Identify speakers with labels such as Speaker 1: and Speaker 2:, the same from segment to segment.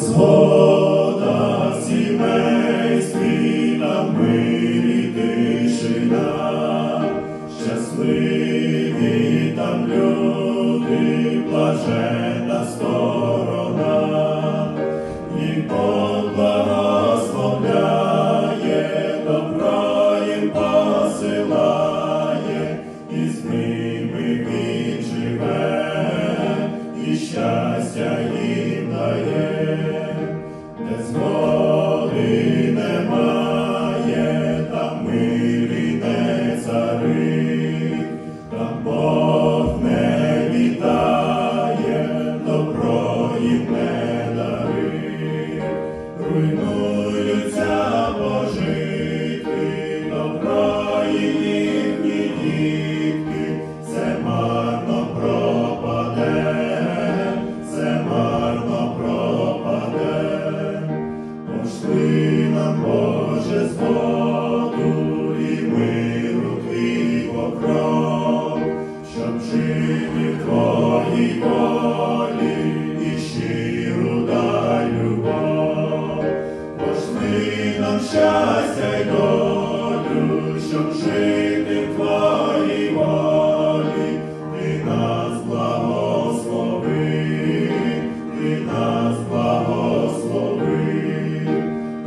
Speaker 1: His holy. огідне руйнуються пожити, добра і їхні дітки, це марно пропаде, це марно пропаде, пошли нам Боже Божество. щастя й долю, щоб жити в твоїй волі, ти нас благослови, ти нас благослови,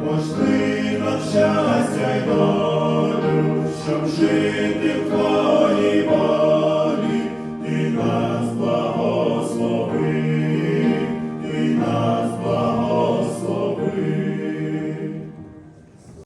Speaker 1: пошли нам щастя й долю, щоб жити.